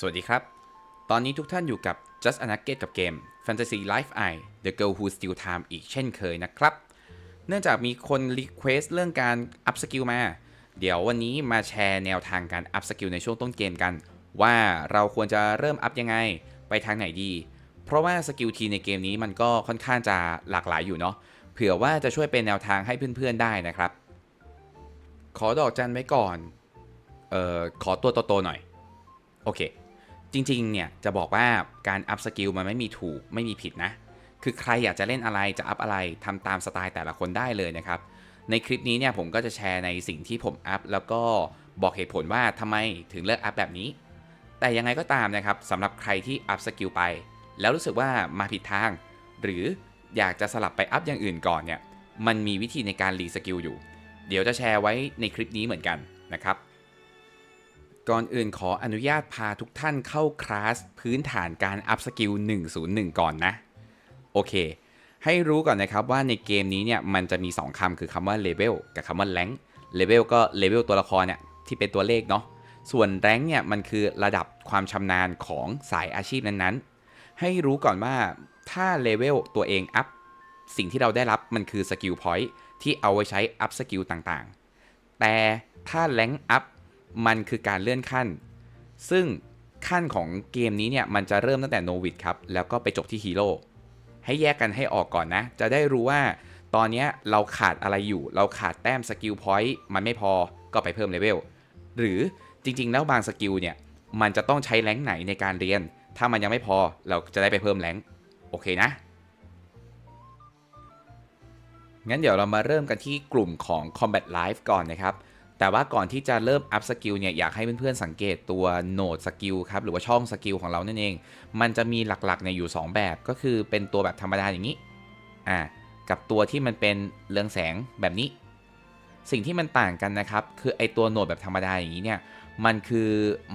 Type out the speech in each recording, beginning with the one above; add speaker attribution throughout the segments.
Speaker 1: สวัสดีครับ ตอนนี้ทุกท่านอยู่กับ Just a Nugget กับเกม Fantasy Life Eye The Girl Who Steal Time อีกเช่นเคยนะครับ เนื่องจากมีคนรีเควสเรื่องการอัพสกิลมา เดี๋ยววันนี้มาแชร์แนวทางการอัพสกิลในช่วงต้นเกมกัน ว่าเราควรจะเริ่มอัพยังไง ไปทางไหนดี เพราะว่าสกิลทีในเกมนี้มันก็ค่อนข้างจะหลากหลายอยู่เนาะ เผื่อว่าจะช่วยเป็นแนวทางให้เพื่อนๆได้นะครับ ขอดอกจันไว้ก่อน เอ่อ ขอตัวโตๆหน่อย โอเค จริงๆ เนี่ยจะบอกว่าการอัพสกิลมันไม่มีถูกไม่มีผิดนะ คือใครอยากจะเล่นอะไรจะอัพอะไรทำตามสไตล์แต่ละคนได้เลยนะครับ ในคลิปนี้เนี่ยผมก็จะแชร์ในสิ่งที่ผมอัพแล้วก็บอกเหตุผลว่าทำไมถึงเลือกอัพแบบนี้ แต่ยังไงก็ตามนะครับสำหรับใครที่อัพสกิลไป แล้วรู้สึกว่ามาผิดทาง หรืออยากจะสลับไปอัพอย่างอื่นก่อนเนี่ยมันมีวิธีในการรีสกิลอยู่ เดี๋ยวจะแชร์ไว้ในคลิปนี้เหมือนกันนะครับ ก่อนอื่นขออนุญาตพาทุกท่านเข้าคลาสพื้นฐานการอัพสกิล101 ก่อนนะ โอเค ให้รู้ก่อนนะครับว่าในเกมนี้เนี่ยมันจะมี 2คำคือคำว่า level กับคำว่า rank level ก็ level ตัวละครเนี่ยที่เป็นตัวเลขเนาะ ส่วน rank เนี่ยมันคือระดับความชำนาญของสายอาชีพนั้นๆ ให้รู้ก่อนว่าถ้า level ตัวเองอัพสิ่งที่เราได้รับมันคือสกิล point ที่เอาไว้ใช้อัพสกิลต่างๆ แต่ถ้า rank up มันคือการเลื่อนขั้น ซึ่งขั้นของเกมนี้เนี่ยมันจะเริ่มตั้งแต่โนวิดครับ แล้วก็ไปจบที่ฮีโร่ให้แยกกันให้ออกก่อนนะ จะได้รู้ว่าตอนนี้เราขาดอะไรอยู่ เราขาดแต้มสกิลพอยต์มันไม่พอก็ไปเพิ่มเลเวลหรือจริง ๆ แล้วบางสกิลเนี่ย มันจะต้องใช้แรงไหนในการเรียน ถ้ามันยังไม่พอเราจะได้ไปเพิ่มแรงโอเคนะ งั้นเดี๋ยวเรามาเริ่มกันที่กลุ่มของ Combat Life ก่อนนะครับ แต่ว่าก่อนที่จะเริ่มอัพสกิลเนี่ยอยากให้เพื่อนๆสังเกตตัวโหนดสกิลครับหรือว่าช่องสกิลของเรานั่นเอง มันจะมีหลักๆเนี่ยอยู่ 2 แบบก็คือเป็นตัวแบบธรรมดาอย่างนี้อ่ากับตัวที่มันเป็นเรืองแสงแบบนี้ สิ่งที่มันต่างกันนะครับ คือไอตัวโหนดแบบธรรมดาอย่างนี้เนี่ยมันคือ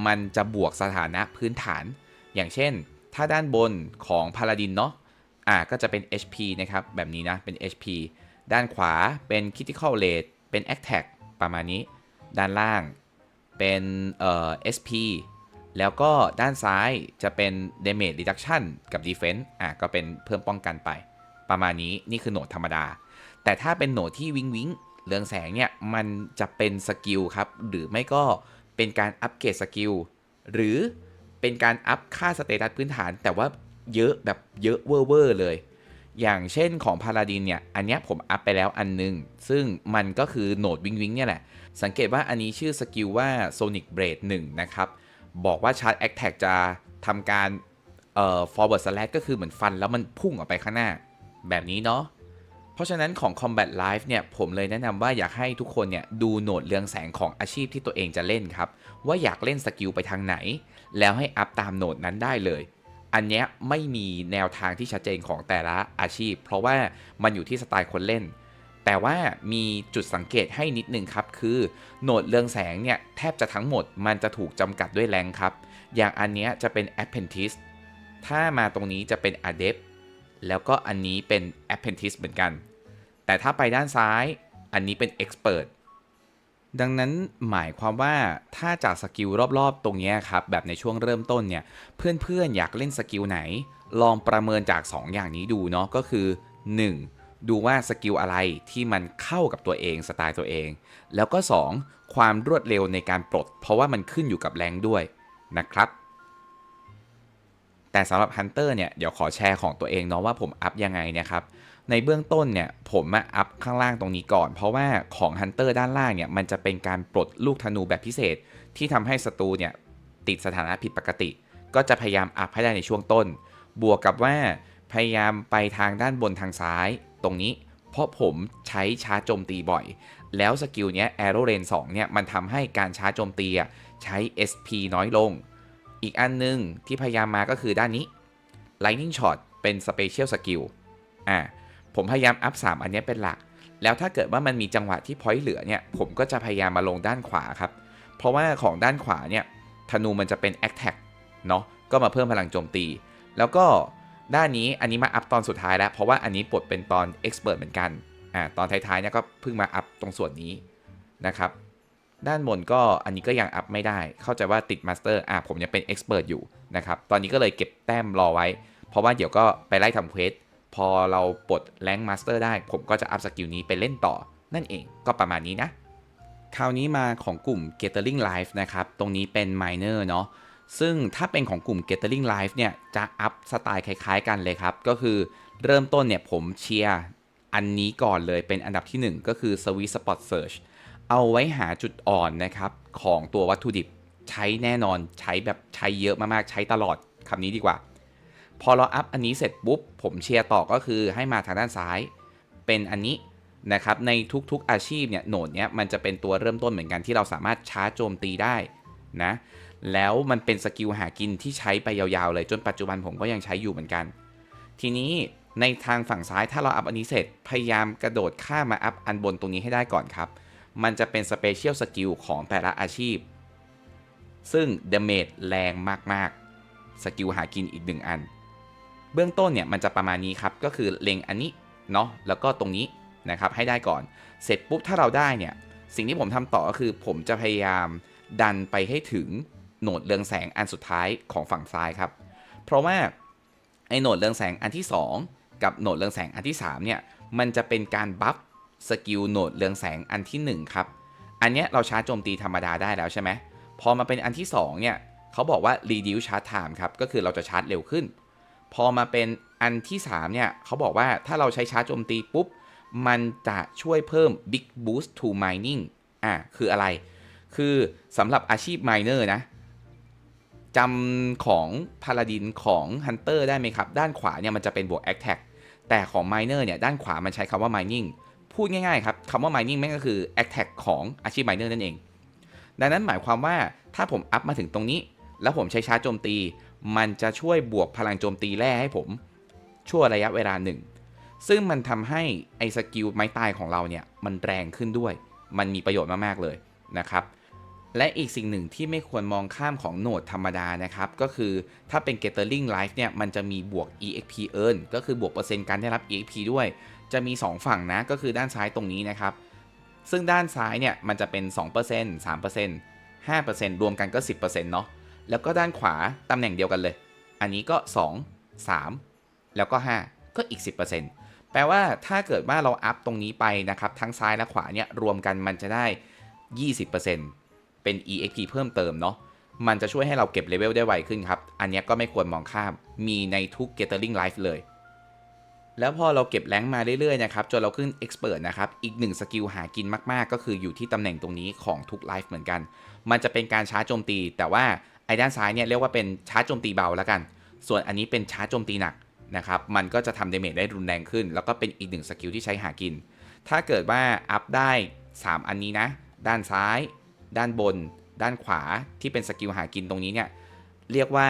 Speaker 1: มันจะบวกสถานะพื้นฐาน อย่างเช่น ถ้าด้านบนของพาลาดินเนาะอ่าก็จะเป็น HP นะครับแบบนี้นะเป็น HP ด้านขวาเป็น Critical Rate เป็น Attack ประมาณนี้ ด้านล่างเป็นเอ่อ SP แล้วก็ด้านซ้ายจะเป็น Damage Reduction กับ Defense อะก็เป็นเพิ่มป้องกันไป ประมาณนี้นี่คือโหนดธรรมดา แต่ถ้าเป็นโหนดที่วิงวิงเรืองแสงเนี่ย มันจะเป็นสกิลครับ หรือไม่ก็เป็นการอัปเกรดสกิลหรือเป็นการอัพค่าสเตตัสพื้นฐาน แต่ว่าเยอะแบบเยอะเวอร์เลย อย่างเช่นของพาลาดินเนี่ย อันนี้ผมอัพไปแล้วอันนึง ซึ่งมันก็คือโหนดวิงวิงเนี่ยแหละ สังเกตว่าอันนี้ชื่อสกิลว่า Sonic Blade 1 นะครับ บอกว่าชาร์จ a อ t แทกจะทำการเอ่อ forward slash ก็คือเหมือนฟันแล้วมันพุ่งออกไปข้างหน้า แบบนี้เนาะ เพราะฉะนั้นของ Combat Life เนี่ย ผมเลยแนะนำว่าอยากให้ทุกคนเนี่ย ดูโหนดเรืองแสงของอาชีพที่ตัวเองจะเล่นครับ ว่าอยากเล่นสกิลไปทางไหน แล้วให้อัพตามโหนดนั้นได้เลย อันเนี้ยไม่มีแนวทางที่ชัดเจนของแต่ละอาชีพ เพราะว่ามันอยู่ที่สไตล์คนเล่น แต่ว่ามีจุดสังเกตให้นิดนึงครับ คือโหนดเรืองแสงเนี่ย แทบจะทั้งหมดมันจะถูกจำกัดด้วยแรงครับ อย่างอันเนี้ยจะเป็น Apprentice ถ้ามาตรงนี้จะเป็น Adept แล้วก็อันนี้เป็น Apprentice เหมือนกัน แต่ถ้าไปด้านซ้าย อันนี้เป็น Expert ดังนั้นหมายความว่าถ้าจากสกิลรอบๆ ตรงนี้ครับแบบในช่วงเริ่มต้นเนี่ยเพื่อนๆอยากเล่นสกิลไหน ลองประเมินจาก 2 อย่างนี้ดูเนาะก็คือ 1. ดูว่าสกิลอะไรที่มันเข้ากับตัวเองสไตล์ตัวเอง แล้วก็ 2. ความรวดเร็วในการปลด เพราะว่ามันขึ้นอยู่กับแรงด้วยนะครับ แต่สำหรับ Hunter เนี่ยเดี๋ยวขอแชร์ของตัวเองเนาะว่าผมอัพยังไงเนะครับ ในเบื้องต้นเนี่ยผมมาอัพข้างล่างตรงนี้ก่อน เพราะว่าของ Hunter ด้านล่างเนี่ยมันจะเป็นการปลดลูกธนูแบบพิเศษ ที่ทำให้ศัตรูเนี่ยติดสถานะผิดปกติ ก็จะพยายามอัพให้ได้ในช่วงต้น บวกกับว่าพยายามไปทางด้านบนทางซ้ายตรงนี้ เพราะผมใช้ชาร์จโจมตีบ่อย แล้วสกิลเนี้ย Arrow Rain 2เนี่ยมันทำให้การชาร์จโจมตีอะใช้ SP น้อยลง อีกอันหนึงที่พยายามมาก็คือด้านนี้ Lightning Shot เป็น Special Skill อ่า ผมพยายามอัพ 3 อันนี้เป็นหลัก แล้วถ้าเกิดว่ามันมีจังหวะที่พอยต์เหลือเนี่ย ผมก็จะพยายามมาลงด้านขวาครับ เพราะว่าของด้านขวาเนี่ยธนูมันจะเป็น Attack เนาะ ก็มาเพิ่มพลังโจมตี แล้วก็ด้านนี้อันนี้มาอัพตอนสุดท้ายแล้ว เพราะว่าอันนี้ปลดเป็นตอน Expert เหมือนกัน อ่า ตอนท้ายๆเนี่ยก็เพิ่งมาอัพตรงส่วนนี้นะครับ ด้านบนก็อันนี้ก็ยังอัพไม่ได้ เข้าใจว่าติดมาสเตอร์ อะผมยังเป็นเอ็กซ์เพรสอยู่นะครับ ตอนนี้ก็เลยเก็บแต้มรอไว้ เพราะว่าเดี๋ยวก็ไปไล่ทำเควส พอเราปลดแรงมาสเตอร์ได้ ผมก็จะอัพสกิลนี้ไปเล่นต่อ นั่นเองก็ประมาณนี้นะ คราวนี้มาของกลุ่ม Gathering Life นะครับ ตรงนี้เป็น Miner เนาะซึ่งถ้าเป็นของกลุ่ม Gathering Life เนี่ย จะอัพสไตล์คล้ายๆกันเลยครับ ก็คือเริ่มต้นเนี่ยผมเชียร์อันนี้ก่อนเลยเป็นอันดับที่ 1 ก็คือ Sweet Spot Search เอาไว้หาจุดอ่อนนะครับ ของตัววัตถุดิบใช้แน่นอนใช้แบบใช้เยอะมากๆ ใช้ตลอดคำนี้ดีกว่า พอเราอัพอันนี้เสร็จปุ๊บ ผมเชียร์ต่อก็คือให้มาทางด้านซ้ายเป็นอันนี้นะครับในทุกๆอาชีพเนี่ยโหนดเนี้ยมันจะเป็นตัวเริ่มต้นเหมือนกันที่เราสามารถชาร์จโจมตีได้นะแล้วมันเป็นสกิลหากินที่ใช้ไปยาวๆเลยจนปัจจุบันผมก็ยังใช้อยู่เหมือนกัน ทีนี้ในทางฝั่งซ้ายถ้าเราอัพอันนี้เสร็จพยายามกระโดดข้ามมาอัพอันบนตรงนี้ให้ได้ก่อนครับ มันจะเป็นสเปเชียลสกิลของแต่ละอาชีพ ซึ่งเดเมจแรงมากๆสกิลหากินอีกหนึ่งอัน เบื้องต้นเนี่ยมันจะประมาณนี้ครับ ก็คือเล็งอันนี้เนาะแล้วก็ตรงนี้นะครับให้ได้ก่อน เสร็จปุ๊บถ้าเราได้เนี่ยสิ่งที่ผมทำต่อก็คือผมจะพยายามดันไปให้ถึงโหนดเรืองแสงอันสุดท้ายของฝั่งซ้ายครับ เพราะว่าไอโหนดเรืองแสงอันที่ 2 กับโหนดเรืองแสงอันที่3เนี่ยมันจะเป็นการบัฟสกิลโหนดเรืองแสงอันที่1ครับอันเนี้ยเราชาร์จโจมตีธรรมดาได้แล้วใช่ไหมพอมาเป็นอันที่2เนี่ยเขาบอกว่า reduce charge time ครับก็คือเราจะชาร์จเร็วขึ้น พอมาเป็นอันที่ 3 เนี่ยเขาบอกว่าถ้าเราใช้ชาร์จโจมตีปุ๊บ มันจะช่วยเพิ่ม big boost to mining อะคืออะไร คือสำหรับอาชีพ miner นะจำของพาลาดินของ Hunter ได้ไหมครับ ด้านขวาเนี่ยมันจะเป็นบวก attack แต่ของ miner เนี่ยด้านขวามันใช้คำว่า mining พูดง่ายๆครับคำว่า mining แม่งก็คือ attack ของอาชีพ miner นั่นเอง ดังนั้นหมายความว่าถ้าผมอัพมาถึงตรงนี้ แล้วผมใช้ชาร์จโจมตี มันจะช่วยบวกพลังโจมตีแร่ให้ผม ชั่วระยะเวลาหนึ่ง ซึ่งมันทำให้ไอ้สกิลไม้ตายของเราเนี่ยมันแรงขึ้นด้วย มันมีประโยชน์มากๆเลยนะครับและอีกสิ่งหนึ่งที่ไม่ควรมองข้ามของโหนดธรรมดานะครับ ก็คือถ้าเป็น Gathering Life เนี่ย มันจะมีบวก EXP earn ก็คือบวกเปอร์เซ็นต์การได้รับ EXP ด้วย จะมี 2 ฝั่งนะ ก็คือด้านซ้ายตรงนี้นะครับ ซึ่งด้านซ้ายเนี่ย มันจะเป็น 2% 3% 5%รวมกันก็ 10%เนาะ แล้วก็ด้านขวาตำแหน่งเดียวกันเลย อันนี้ก็ 2 3 แล้วก็ 5 ก็อีก 10%แปลว่าถ้าเกิดว่าเราอัพตรงนี้ไปนะครับ ทั้งซ้ายและขวาเนี่ยรวมกันมันจะได้ 20%เป็น EXP เพิ่มเติมเนาะมันจะช่วยให้เราเก็บเลเวลได้ไวขึ้นครับ อันนี้ก็ไม่ควรมองข้าม มีในทุก Gathering Life เลย แล้วพอเราเก็บแรงมาเรื่อยๆนะครับ จนเราขึ้น Expert นะครับ อีกหนึ่งสกิลหากินมากๆ ก็คืออยู่ที่ตำแหน่งตรงนี้ของทุกไลฟ์เหมือนกัน มันจะเป็นการช้าโจมตี แต่ว่า ไอ้ด้านซ้ายเนี่ยเรียกว่าเป็นชาร์จโจมตีเบาแล้วกัน ส่วนอันนี้เป็นชาร์จโจมตีหนักนะครับ มันก็จะทำเดเมจได้รุนแรงขึ้น แล้วก็เป็นอีกหนึ่งสกิลที่ใช้หากิน ถ้าเกิดว่าอัพได้ 3 อันนี้นะ ด้านซ้าย ด้านบน ด้านขวาที่เป็นสกิลหากินตรงนี้เนี่ย เรียกว่า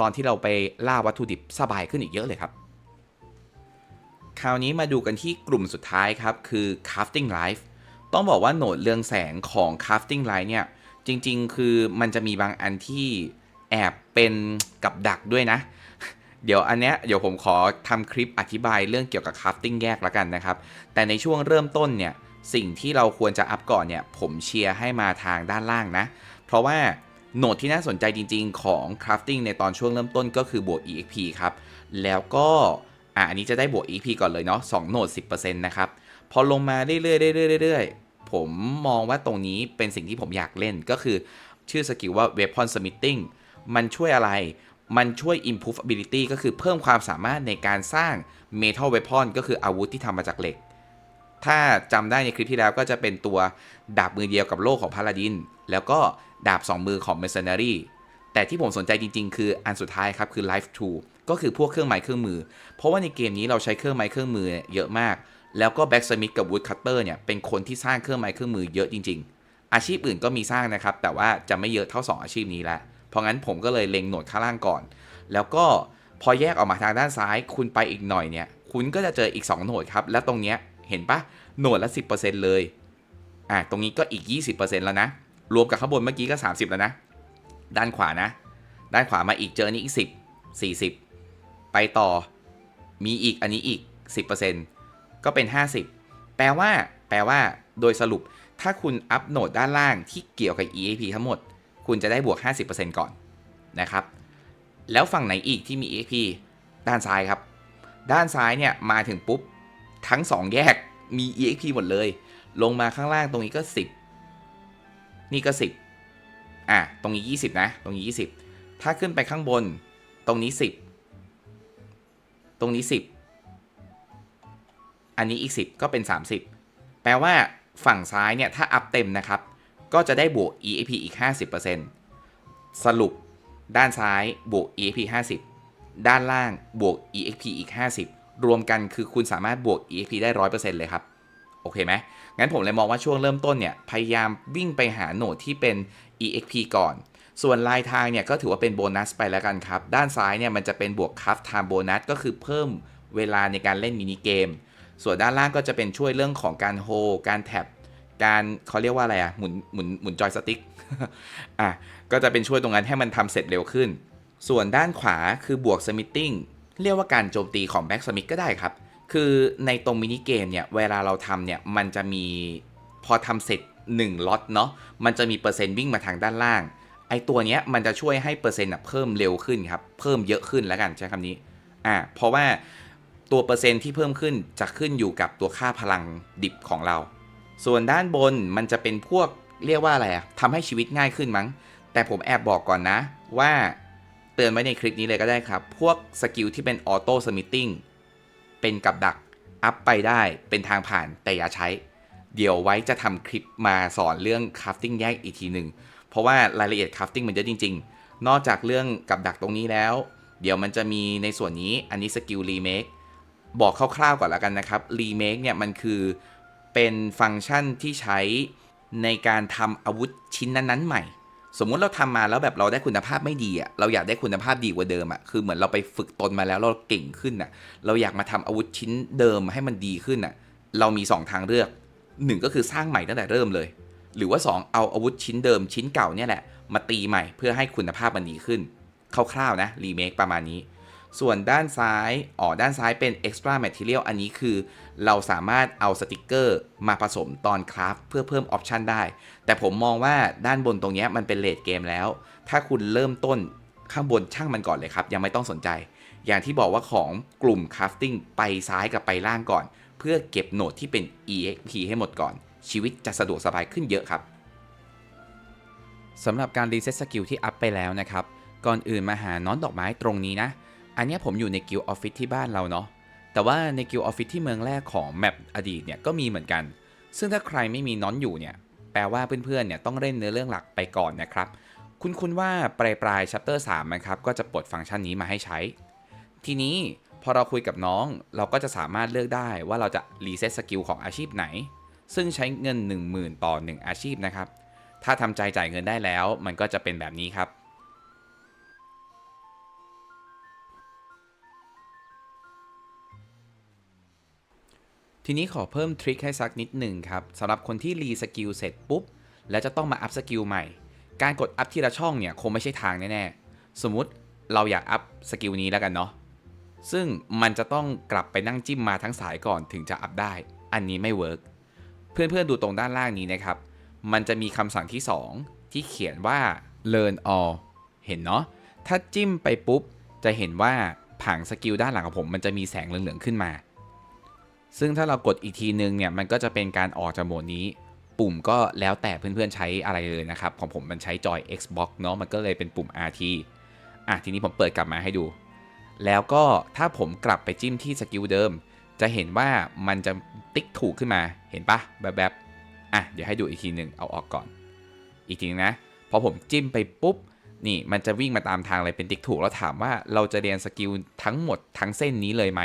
Speaker 1: ตอนที่เราไปล่าวัตถุดิบสบายขึ้นอีกเยอะเลยครับ คราวนี้มาดูกันที่กลุ่มสุดท้ายครับ คือ crafting life ต้องบอกว่าโหนดเรืองแสงของ crafting life เนี่ย จริง ๆ คือมันจะมีบางอันที่แอบเป็นกับดักด้วยนะ เดี๋ยวอันเนี้ยเดี๋ยวผมขอทำคลิปอธิบายเรื่องเกี่ยวกับ crafting แยกละกันนะครับ แต่ในช่วงเริ่มต้นเนี่ยสิ่งที่เราควรจะอัพก่อนเนี่ยผมเชียร์ให้มาทางด้านล่างนะ เพราะว่าโหนดที่น่าสนใจจริง ๆ ของ crafting ในตอนช่วงเริ่มต้นก็คือบวก exp ครับ แล้วก็อะอันนี้จะได้บวก exp ก่อนเลยเนาะ2โหนด 10%นะครับ พอลงมาเรื่อยๆเรื่อยๆเรื่อยๆ ผมมองว่าตรงนี้เป็นสิ่งที่ผมอยากเล่นก็คือชื่อสกิลว่า weapon smithing มันช่วยอะไร มันช่วย improve ability ก็คือเพิ่มความสามารถในการสร้าง metal weapon ก็คืออาวุธที่ทำมาจากเหล็ก ถ้าจำได้ในคลิปที่แล้วก็จะเป็นตัวดาบมือเดียวกับโล่ของพาลาดิน แล้วก็ดาบ 2 มือของ mercenary แต่ที่ผมสนใจจริง ๆ คืออันสุดท้ายครับคือ life tool ก็คือพวกเครื่องไม้เครื่องมือ เพราะว่าในเกมนี้เราใช้เครื่องไม้เครื่องมือเยอะมาก แล้วก็ blacksmith กับ woodcutter เนี่ยเป็นคนที่สร้างเครื่องไม้เครื่องมือเยอะจริง ๆ อาชีพอื่นก็มีสร้างนะครับ แต่ว่าจะไม่เยอะเท่า 2 อาชีพนี้ล้วเพราะงั้นผมก็เลยเล็งโหนดข้างล่างก่อน แล้วก็พอแยกออกมาทางด้านซ้าย คุณไปอีกหน่อยเนี่ย คุณก็จะเจออีก2โหนดครับ แล้วตรงเนี้ยเห็นปะโหนดละ 10%เลยอะตรงนี้ก็อีก 20%แล้วนะ รวมกับข้างบนเมื่อกี้ก็ 30 แล้วนะ ด้านขวานะ ด้านขวามาอีกเจออันนี้อีก 10 40 ไปต่อมีอีกอันนี้อีก 10% ก็เป็น 50 แปลว่า แปลว่า โดยสรุป ถ้าคุณอัพโหนดด้านล่างที่เกี่ยวกับ EAP ทั้งหมด คุณจะได้บวก 50%ก่อนนะครับ แล้วฝั่งไหนอีกที่มี EAP ด้านซ้ายครับ ด้านซ้ายเนี่ยมาถึงปุ๊บ ทั้ง 2 แยกมี EXP หมดเลย ลงมาข้างล่างตรงนี้ก็ 10 นี่ก็ 10 อะ ตรงนี้ 20 นะ ตรงนี้ 20 ถ้าขึ้นไปข้างบน ตรงนี้ 10 ตรงนี้ 10 อันนี้อีก 10 ก็เป็น 30 แปลว่าฝั่งซ้ายเนี่ยถ้าอัพเต็มนะครับ ก็จะได้บวก EAP อีก 50%สรุปด้านซ้ายบวก EAP 50 ด้านล่างบวก EXP อีก 50 รวมกันคือคุณสามารถบวก EXP ได้ 100%เลยครับ โอเคไหมงั้นผมเลยมองว่าช่วงเริ่มต้นเนี่ย พยายามวิ่งไปหาโหนดที่เป็น EXP ก่อน ส่วนลายทางเนี่ย ก็ถือว่าเป็นโบนัสไปแล้วกันครับ ด้านซ้ายเนี่ย มันจะเป็นบวกคัฟไทม์โบนัสก็คือเพิ่มเวลาในการเล่นมินิเกม ส่วนด้านล่างก็จะเป็นช่วยเรื่องของการโฮการแท็บการเขาเรียกว่าอะไรอะหมุนหมุนหมุนจอยสติ๊กอะก็จะเป็นช่วยตรงนั้นให้มันทำเสร็จเร็วขึ้น ส่วนด้านขวาคือบวกสมิ t ติ้งเรียกว่าการโจมตีของแบ็กสมิ t ก็ได้ครับ คือในตรงมินิเกมเนี่ยเวลาเราทำเนี่ยมันจะมีพอทำเสร็จ1ล็อตเนาะมันจะมีเปอร์เซ็นต์วิ่งมาทางด้านล่าง ไอตัวเนี้ยมันจะช่วยให้เปอร์เซ็นต์เพิ่มเร็วขึ้นครับ เพิ่มเยอะขึ้นแล้วกันใช้คำนี้อ่าเพราะว่า ตัวเปอร์เซ็นต์ที่เพิ่มขึ้นจะขึ้นอยู่กับตัวค่าพลังดิบของเรา ส่วนด้านบนมันจะเป็นพวกเรียกว่าอะไรอะทำให้ชีวิตง่ายขึ้นมั้ง แต่ผมแอบบอกก่อนนะว่าเตือนไว้ในคลิปนี้เลยก็ได้ครับ พวกสกิลที่เป็นออโต้สมิ t ติ้งเป็นกับดักอัพไปได้เป็นทางผ่านแต่อย่าใช้ เดี๋ยวไว้จะทำคลิปมาสอนเรื่องคราฟติ้งแยกอีกทีหนึ่งเพราะว่ารายละเอียดคราฟติ้งมันเยอะจริง ๆ นอกจากเรื่องกับดักตรงนี้แล้ว เดี๋ยวมันจะมีในส่วนนี้อันนี้สกิลรีเมค บอกคร่าวๆก่อนแล้วกันนะครับรีเมคเนี่ยมันคือเป็นฟังก์ชันที่ใช้ในการทำอาวุธชิ้นนั้นๆใหม่ สมมุติเราทำมาแล้วแบบเราได้คุณภาพไม่ดีอะเราอยากได้คุณภาพดีกว่าเดิมอะคือเหมือนเราไปฝึกตนมาแล้วเราเก่งขึ้นอะเราอยากมาทำอาวุธชิ้นเดิมให้มันดีขึ้นอะเรามี 2 ทางเลือก 1 ก็คือสร้างใหม่ตั้งแต่เริ่มเลย หรือว่า 2 เอาอาวุธชิ้นเดิมชิ้นเก่าเนี่ยแหละมาตีใหม่เพื่อให้คุณภาพมันดีขึ้นคร่าวๆนะรีเมคประมาณนี้ ส่วนด้านซ้าย อ๋อ ด้านซ้ายเป็น extra material อันนี้คือ เราสามารถเอาสติกเกอร์มาผสมตอนคราฟเพื่อเพิ่มออปชันได้ แต่ผมมองว่าด้านบนตรงนี้มันเป็นเลดเกมแล้ว ถ้าคุณเริ่มต้นข้างบนช่างมันก่อนเลยครับ ยังไม่ต้องสนใจ อย่างที่บอกว่าของกลุ่มคราฟติ้งไปซ้ายกับไปล่างก่อน เพื่อเก็บโหนดที่เป็น EXP ให้หมดก่อน ชีวิตจะสะดวกสบายขึ้นเยอะครับสำหรับการรีเซ็ตสกิลที่อัพไปแล้วนะครับ ก่อนอื่นมาหาน้อนดอกไม้ตรงนี้นะ อันนี้ผมอยู่ในกิลออฟฟิศที่บ้านเราเนาะ แต่ว่าในกิลออฟฟิศที่เมืองแรกของแมปอดีตเนี่ยก็มีเหมือนกัน ซึ่งถ้าใครไม่มีน้อนอยู่เนี่ย แปลว่าเพื่อนๆเนี่ยต้องเล่นเนื้อเรื่องหลักไปก่อนนะครับ คุณคุณว่าปลายปลายชัปเตอร์สามนะครับก็จะปลดฟังก์ชันนี้มาให้ใช้ ทีนี้พอเราคุยกับน้องเราก็จะสามารถเลือกได้ว่าเราจะรีเซ็ตสกิลของอาชีพไหน ซึ่งใช้เงิน 10,000 ต่อ 1 อาชีพนะครับ ถ้าทำใจจ่ายเงินได้แล้ว มันก็จะเป็นแบบนี้ครับ ทีนี้ขอเพิ่มทริคให้สักนิดหนึ่งครับสำหรับคนที่รีสกิลเสร็จปุ๊บ แล้วจะต้องมาอัพสกิลใหม่ การกดอัพทีละช่องเนี่ยคงไม่ใช่ทางแน่ๆ สมมุติเราอยากอัพสกิลนี้แล้วกันเนาะซึ่งมันจะต้องกลับไปนั่งจิ้มมาทั้งสายก่อนถึงจะอัพได้ อันนี้ไม่เวิร์กเพื่อนๆดูตรงด้านล่างนี้นะครับ มันจะมีคำสั่งที่ 2 ที่เขียนว่า learn all เห็นเนาะถ้าจิ้มไปปุ๊บ จะเห็นว่าผังสกิลด้านหลังของผมมันจะมีแสงเหลืองๆขึ้นมา ซึ่งถ้าเรากดอีกทีนึงเนี่ยมันก็จะเป็นการออกจากโหมดนี้ ปุ่มก็แล้วแต่เพื่อนๆใช้อะไรเลยนะครับ ของผมมันใช้จอย Xbox เนาะมันก็เลยเป็นปุ่ม RT อะทีนี้ผมเปิดกลับมาให้ดู แล้วก็ถ้าผมกลับไปจิ้มที่สกิลเดิม จะเห็นว่ามันจะติ๊กถูกขึ้นมาเห็นปะแบบแบบๆอะเดี๋ยวให้ดูอีกทีหนึ่งเอาออกก่อน อีกทีนึงนะพอผมจิ้มไปปุ๊บนี่มันจะวิ่งมาตามทางเลยเป็นติ๊กถูกแล้วถามว่าเราจะเรียนสกิลทั้งหมดทั้งเส้นนี้เลยไหม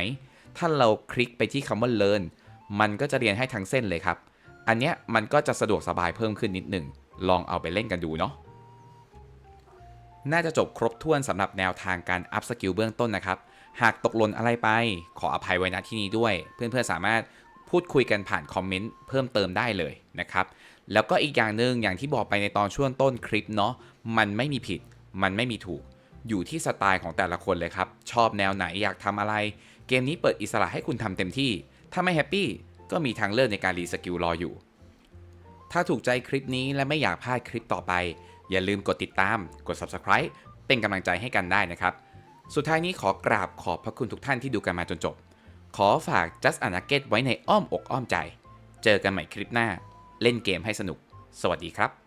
Speaker 1: ถ้าเราคลิกไปที่คำว่า learn มันก็จะเรียนให้ทั้งเส้นเลยครับ อันเนี้ยมันก็จะสะดวกสบายเพิ่มขึ้นนิดหนึ่ง ลองเอาไปเล่นกันดูเนาะ น่าจะจบครบถ้วนสำหรับแนวทางการอัพสกิลเบื้องต้นนะครับ หากตกหล่นอะไรไป ขออภัยไว้ณที่นี้ด้วย เพื่อนๆสามารถพูดคุยกันผ่านคอมเมนต์เพิ่มเติมได้เลยนะครับ แล้วก็อีกอย่างหนึ่งอย่างที่บอกไปในตอนช่วงต้นคลิปเนาะ มันไม่มีผิด มันไม่มีถูก อยู่ที่สไตล์ของแต่ละคนเลยครับ ชอบแนวไหนอยากทำอะไร เกมนี้เปิดอิสระให้คุณทำเต็มที่ ถ้าไม่แฮปปี้ก็มีทางเลือกในการรีสกิลรออยู่ ถ้าถูกใจคลิปนี้และไม่อยากพลาดคลิปต่อไป อย่าลืมกดติดตาม กด subscribe เป็นกำลังใจให้กันได้นะครับ สุดท้ายนี้ขอกราบขอบพระคุณทุกท่านที่ดูกันมาจนจบ ขอฝาก Just a Nugget ไว้ในอ้อมอกอ้อมใจ เจอกันใหม่คลิปหน้า เล่นเกมให้สนุก สวัสดีครับ